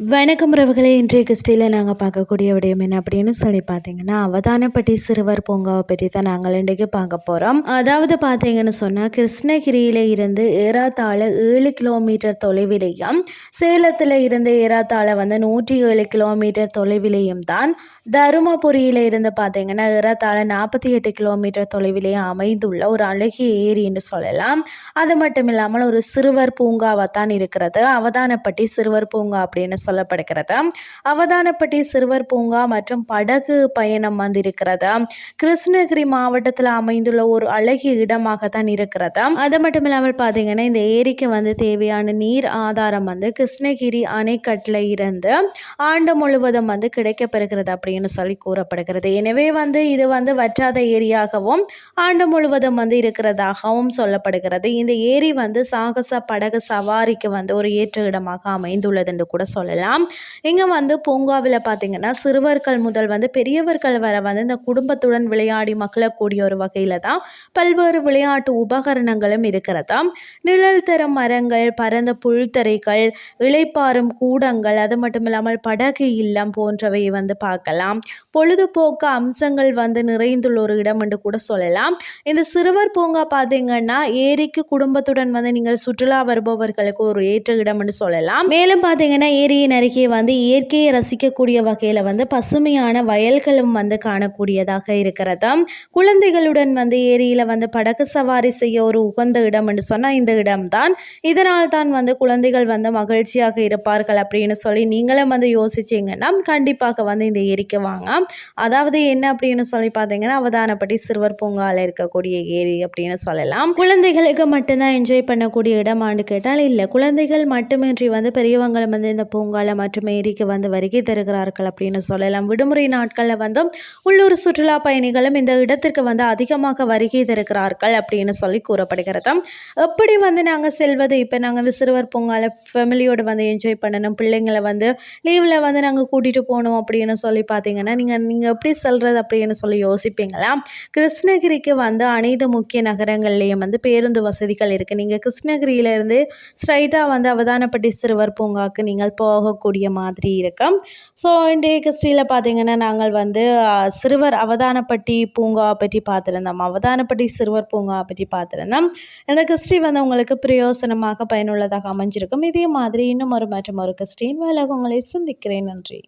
வணக்கம் உறவுகளே இன்றைய கிறிஸ்டியில் நாங்கள் பார்க்கக்கூடிய விடயம் என்ன அப்படின்னு சொல்லி பார்த்தீங்கன்னா அவதானப்பட்டி சிறுவர் பூங்காவை பற்றி தான் நாங்கள் இன்றைக்கு பார்க்க போகிறோம் அதாவது பார்த்தீங்கன்னு சொன்னால் கிருஷ்ணகிரியில் இருந்து ஏறாத்தாழ ஏழு கிலோமீட்டர் தொலைவிலையும் சேலத்தில் இருந்து ஏறாத்தாழ வந்து நூற்றி ஏழு கிலோமீட்டர் தொலைவிலையும் தான் தருமபுரியில் இருந்து பார்த்தீங்கன்னா ஏறாத்தாழ நாற்பத்தி எட்டு கிலோமீட்டர் தொலைவிலேயே அமைந்துள்ள ஒரு அழகிய ஏரி என்று சொல்லலாம். அது மட்டும் இல்லாமல் ஒரு சிறுவர் பூங்காவாக தான் இருக்கிறது. அவதானப்பட்டி சிறுவர் பூங்கா அப்படின்னு சொல்லப்படுகிறது? அவதானப்பட்டி சிறுவர் பூங்கா மற்றும் படகு பயணம் வந்திருக்கிறது? கிருஷ்ணகிரி மாவட்டத்தில் அமைந்துள்ள ஒரு அழகிய இடமாக தான் இருக்கிறது? அது மட்டும் இல்லாமல் பார்த்தீங்கன்னா இந்த ஏரிக்கு வந்து தேவையான நீர் ஆதாரம் வந்து கிருஷ்ணகிரி அணைக்கட்டில் இருந்து ஆண்டு முழுவதும் வந்து கிடைக்கப்பெறுகிறது அப்படின்னு சொல்லி கூறப்படுகிறது. எனவே வந்து இது வந்து வற்றாத ஏரியாகவும் ஆண்டு முழுவதும் வந்து இருக்கிறதாகவும் சொல்லப்படுகிறது. இந்த ஏரி வந்து சாகச படகு சவாரிக்கு வந்து ஒரு ஏற்ற இடமாக அமைந்துள்ளது என்று கூட சொல்லலாம். சொல்லலாம் இங்கே வந்து பூங்காவில் பார்த்திங்கன்னா சிறுவர்கள் முதல் வந்து பெரியவர்கள் வர வந்து இந்த குடும்பத்துடன் விளையாடி மகிழக்கூடிய ஒரு வகையில் தான் பல்வேறு விளையாட்டு உபகரணங்களும் இருக்கிறதா. நிழல் தரும் மரங்கள் பரந்த புல்தரைகள் இளைப்பாறும் கூடங்கள் அது மட்டும் இல்லாமல் படகு இல்லம் போன்றவை வந்து பார்க்கலாம். பொழுதுபோக்கு அம்சங்கள் வந்து நிறைந்துள்ள ஒரு இடம் என்று கூட சொல்லலாம். இந்த சிறுவர் பூங்கா பார்த்தீங்கன்னா ஏரிக்கு குடும்பத்துடன் வந்து நீங்கள் சுற்றுலா வருபவர்களுக்கு ஒரு ஏற்ற இடம் என்று சொல்லலாம். மேலும் பார்த்தீங்கன்னா ஏரியின் அருகே வந்து இயற்கையை ரசிக்கக்கூடிய வகையில் வந்து பசுமையான வயல்களும் வந்து காணக்கூடியதாக இருக்கிறது. குழந்தைகளுடன் வந்து ஏரியில் வந்து படகு சவாரி செய்ய ஒரு உகந்த இடம் என்று சொன்னால் இந்த இடம்தான். இதனால் தான் வந்து குழந்தைகள் வந்து மகிழ்ச்சியாக இருப்பார்கள் அப்படின்னு சொல்லி நீங்களும் வந்து யோசிச்சிங்கன்னா கண்டிப்பாக வந்து இந்த ஏரிக்கு வாங்க. அதாவது என்ன அப்படின்னு சொல்லி பார்த்தீங்கன்னா அவதானப்பட்டி சிறுவர் பூங்காவில் இருக்கக்கூடிய ஏரி அப்படின்னு சொல்லலாம். குழந்தைகளுக்கு மட்டும்தான் என்ஜாய் பண்ணக்கூடிய இடமான்னு கேட்டால் இல்லை. குழந்தைகள் மட்டுமின்றி வந்து பெரியவங்களும் வந்து இந்த பூங்கா காலம் மற்றும் ஏரிக்கு வந்து வருகை தருகிறார்கள் அப்படின்னு சொல்லலாம். விடுமுறை நாட்களில் வந்து உள்ளூர் சுற்றுலா பயணிகளும் இந்த இடத்திற்கு வந்து அதிகமாக வருகை தருகிறார்கள் அப்படின்னு சொல்லி கூறப்படுகிறது. எப்படி வந்து நாங்கள் செல்வது? இப்போ நாங்கள் வந்து சிறுவர் பூங்காவில் ஃபேமிலியோடு வந்து என்ஜாய் பண்ணணும். பிள்ளைங்களை வந்து லீவில் வந்து நாங்கள் கூட்டிகிட்டு போகணும் அப்படின்னு சொல்லி பார்த்தீங்கன்னா நீங்கள் நீங்கள் எப்படி செல்வது அப்படின்னு சொல்லி யோசிப்பீங்களா? கிருஷ்ணகிரிக்கு வந்து அனைத்து முக்கிய நகரங்கள்லேயும் வந்து பேருந்து வசதிகள் இருக்குது நீங்கள் கிருஷ்ணகிரியிலேருந்து ஸ்ட்ரைட்டாக வந்து அவதானப்பட்டி சிறுவர் பூங்காவுக்கு நீங்கள் போக போகக்கூடிய மாதிரி இருக்கும் ஸோ இன்றைய கிறிஸ்டியில் பார்த்திங்கன்னா நாங்கள் வந்து சிறுவர் அவதானப்பட்டி பூங்கா பற்றி பார்த்துருந்தோம். அவதானப்பட்டி சிறுவர் பூங்கா பற்றி பார்த்துருந்தோம். இந்த கிறிஸ்டி வந்து உங்களுக்கு பிரயோசனமாக பயனுள்ளதாக அமைஞ்சிருக்கும். இதே மாதிரி இன்னும் ஒரு மற்றும் ஒரு கிறிஸ்டின் வேலை உங்களை சந்திக்கிறேன். நன்றி.